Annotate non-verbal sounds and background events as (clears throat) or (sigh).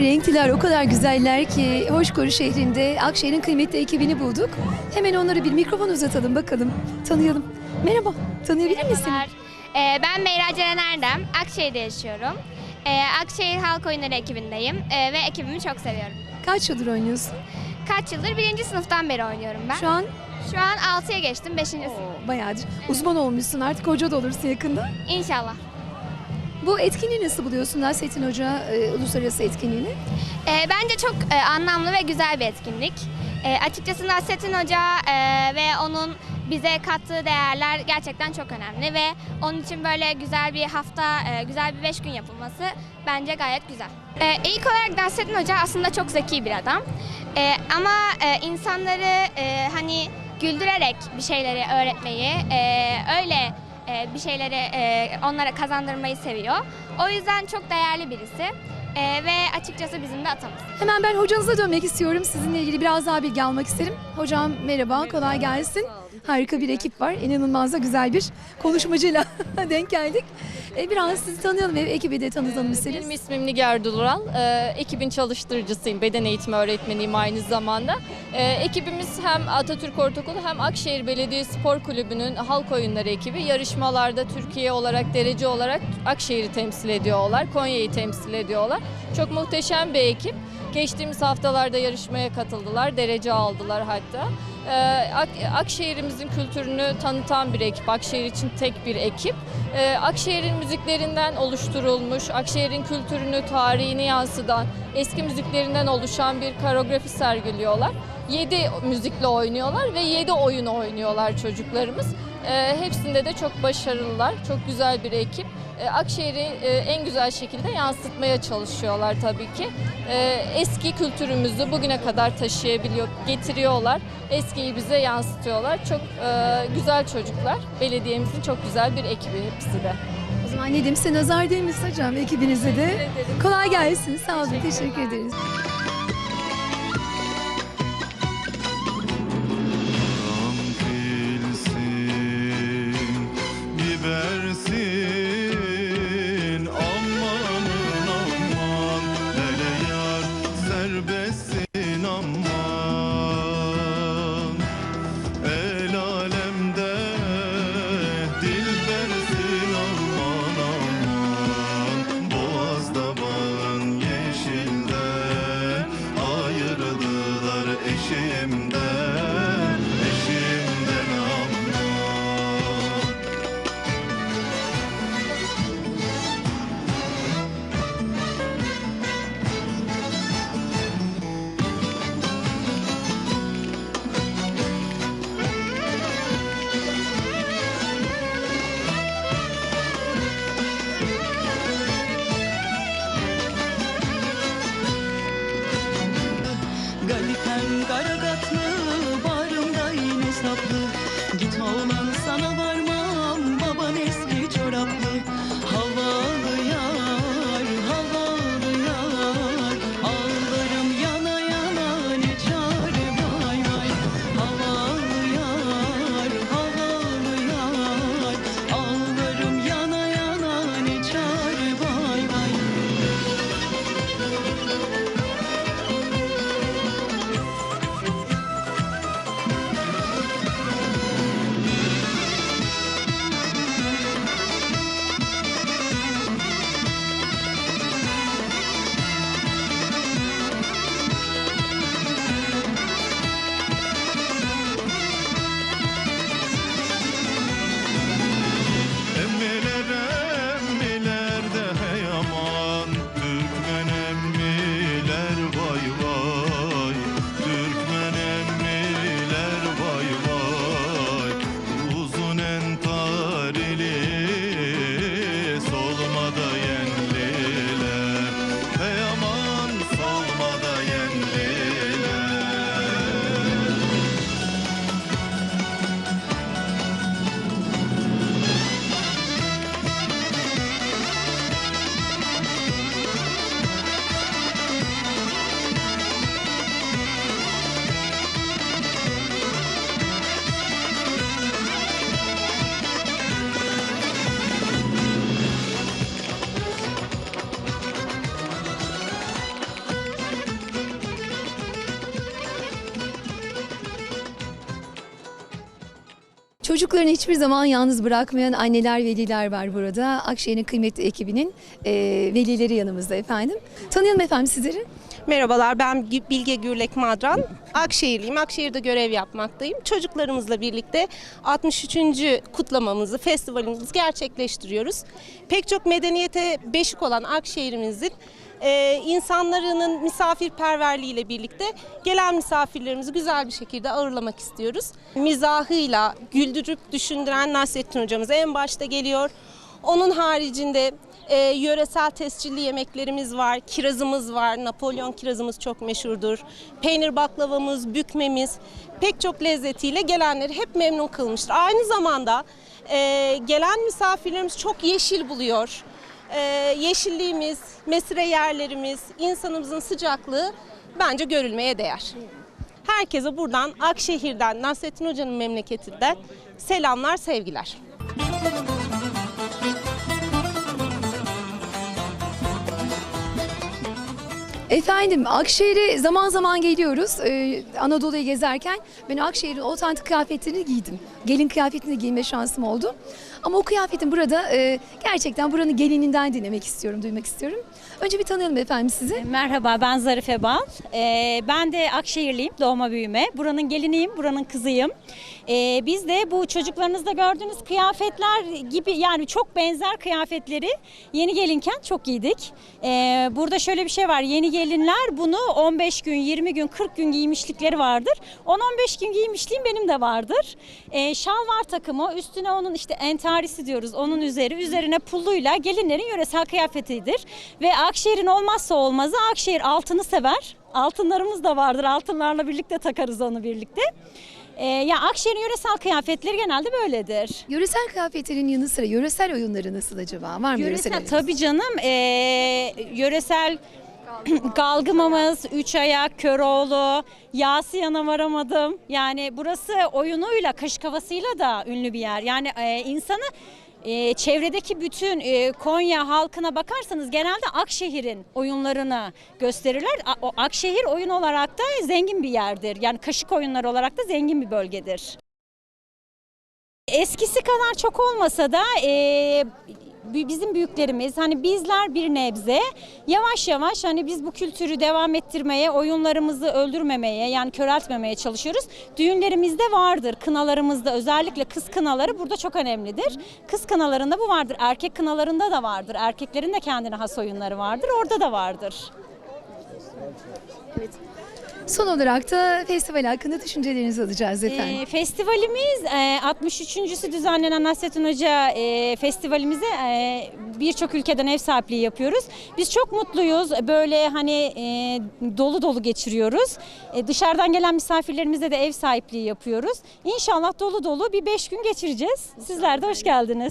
kadar renkliler, o kadar güzeller ki Hoşgörü şehrinde Akşehir'in kıymetli ekibini bulduk. Hemen onlara bir mikrofon uzatalım bakalım, tanıyalım. Merhaba, tanıyabilir misin? Merhabalar. Ee, ben Meyra Ceren Erdem. Akşehir'de yaşıyorum. Ee, Akşehir Halk Oyunları ekibindeyim ee, ve ekibimi çok seviyorum. Kaç yıldır oynuyorsun? Kaç yıldır? Birinci sınıftan beri oynuyorum ben. Şu an Şu an 6'ya geçtim, 5. sınıf. bayağıdır uzman olmuşsun artık hoca da olursun yakında. İnşallah. Bu etkinliği nasıl buluyorsun Nasrettin Hoca e, uluslararası etkinliğini? Ee, bence çok e, anlamlı ve güzel bir etkinlik. E, açıkçası Nasrettin Hoca e, ve onun bize kattığı değerler gerçekten çok önemli ve onun için böyle güzel bir hafta, e, güzel bir beş gün yapılması bence gayet güzel. E, ilk olarak Nasrettin Hoca aslında çok zeki bir adam. E, ama e, insanları e, hani güldürerek bir şeyleri öğretmeyi, e, öyle e, bir şeyleri e, onlara kazandırmayı seviyor. O yüzden çok değerli birisi. E, ve açıkçası bizim de atamız. Hemen ben hocanıza dönmek istiyorum. Sizinle ilgili biraz daha bilgi almak isterim. Hocam merhaba, kolay gelsin. Harika bir ekip var. İnanılmaz da güzel bir konuşmacıyla (laughs) denk geldik. E, biraz sizi tanıyalım ve ekibi de tanıtalım isteriz. Benim ismim Nigar Dural. Ee, ekibin çalıştırıcısıyım. Beden eğitimi öğretmeniyim aynı zamanda. Ee, ekibimiz hem Atatürk Ortaokulu hem Akşehir Belediye Spor Kulübü'nün halk oyunları ekibi. Yarışmalarda Türkiye olarak, derece olarak Akşehir'i temsil ediyorlar. Konya'yı temsil ediyorlar. Çok muhteşem bir ekip. Geçtiğimiz haftalarda yarışmaya katıldılar. Derece aldılar hatta. Ee, Ak- Akşehir'imizin kültürünü tanıtan bir ekip. Akşehir için tek bir ekip. Ee, Akşehir'in müziklerinden oluşturulmuş, Akşehir'in kültürünü, tarihini yansıtan, eski müziklerinden oluşan bir koreografi sergiliyorlar. 7 müzikle oynuyorlar ve 7 oyun oynuyorlar çocuklarımız. Ee, hepsinde de çok başarılılar, çok güzel bir ekip. Ee, Akşehir'i e, en güzel şekilde yansıtmaya çalışıyorlar tabii ki. Ee, eski kültürümüzü bugüne kadar taşıyabiliyor, getiriyorlar. Eskiyi bize yansıtıyorlar. Çok e, güzel çocuklar. Belediyemizin çok güzel bir ekibi hepsi de. O zaman ne diyeyim size nazar değmesin hocam ekibinize de. Kolay gelsin. Sağ olun. Teşekkür ederiz. Ayırdılar Çocuklarını hiçbir zaman yalnız bırakmayan anneler, veliler var burada. Akşehir'in kıymetli ekibinin e, velileri yanımızda efendim. Tanıyalım efendim sizleri. Merhabalar ben Bilge Gürlek Madran. Akşehirliyim. Akşehir'de görev yapmaktayım. Çocuklarımızla birlikte 63. kutlamamızı, festivalimizi gerçekleştiriyoruz. Pek çok medeniyete beşik olan Akşehir'imizin e, insanların misafirperverliğiyle birlikte gelen misafirlerimizi güzel bir şekilde ağırlamak istiyoruz. Mizahıyla güldürüp düşündüren Nasrettin hocamız en başta geliyor. Onun haricinde e, yöresel tescilli yemeklerimiz var, kirazımız var, Napolyon kirazımız çok meşhurdur. Peynir baklavamız, bükmemiz pek çok lezzetiyle gelenleri hep memnun kılmıştır. Aynı zamanda e, gelen misafirlerimiz çok yeşil buluyor. E, yeşilliğimiz, mesire yerlerimiz, insanımızın sıcaklığı bence görülmeye değer. Herkese buradan Akşehir'den, Nasrettin Hoca'nın memleketinden selamlar, sevgiler. Efendim Akşehir'e zaman zaman geliyoruz. Ee, Anadolu'yu gezerken ben Akşehir'in otantik kıyafetlerini giydim. Gelin kıyafetini giyme şansım oldu. Ama o kıyafetin burada e, gerçekten buranın gelininden dinlemek istiyorum, duymak istiyorum. Önce bir tanıyalım efendim sizi. Merhaba ben Zarife Bal. Ee, ben de Akşehirliyim doğma büyüme. Buranın geliniyim, buranın kızıyım. Ee, biz de bu çocuklarınızda gördüğünüz kıyafetler gibi yani çok benzer kıyafetleri yeni gelinken çok giydik. Ee, burada şöyle bir şey var. Yeni gelinler bunu 15 gün, 20 gün, 40 gün giymişlikleri vardır. 10-15 gün giymişliğim benim de vardır. Ee, şalvar takımı, üstüne onun işte entarisi diyoruz. Onun üzeri, üzerine pulluyla gelinlerin yöresel kıyafetidir. Ve Akşehir'in olmazsa olmazı Akşehir altını sever. Altınlarımız da vardır. Altınlarla birlikte takarız onu birlikte. Ee, ya Akşehir'in yöresel kıyafetleri genelde böyledir. Yöresel kıyafetlerin yanı sıra yöresel oyunları nasıl acaba? Var mı yöresel, Yöresel tabii canım. ee, yöresel Galgımamız, (clears throat) Üç Ayak, Köroğlu, Yasiyan'a varamadım. Yani burası oyunuyla, kaşık havasıyla da ünlü bir yer. Yani e, insanı e, çevredeki bütün e, Konya halkına bakarsanız genelde Akşehir'in oyunlarını gösterirler. A- o Akşehir oyun olarak da zengin bir yerdir. Yani kaşık oyunları olarak da zengin bir bölgedir. Eskisi kadar çok olmasa da e, bizim büyüklerimiz hani bizler bir nebze yavaş yavaş hani biz bu kültürü devam ettirmeye, oyunlarımızı öldürmemeye yani köreltmemeye çalışıyoruz. Düğünlerimizde vardır, kınalarımızda özellikle kız kınaları burada çok önemlidir. Kız kınalarında bu vardır, erkek kınalarında da vardır. Erkeklerin de kendine has oyunları vardır, orada da vardır. Son olarak da festival hakkında düşüncelerinizi alacağız efendim. Ee, festivalimiz e, 63.sü düzenlenen Nasrettin Hoca e, festivalimize e, birçok ülkeden ev sahipliği yapıyoruz. Biz çok mutluyuz. Böyle hani e, dolu dolu geçiriyoruz. E, dışarıdan gelen misafirlerimize de ev sahipliği yapıyoruz. İnşallah dolu dolu bir beş gün geçireceğiz. Sizler de hoş geldiniz.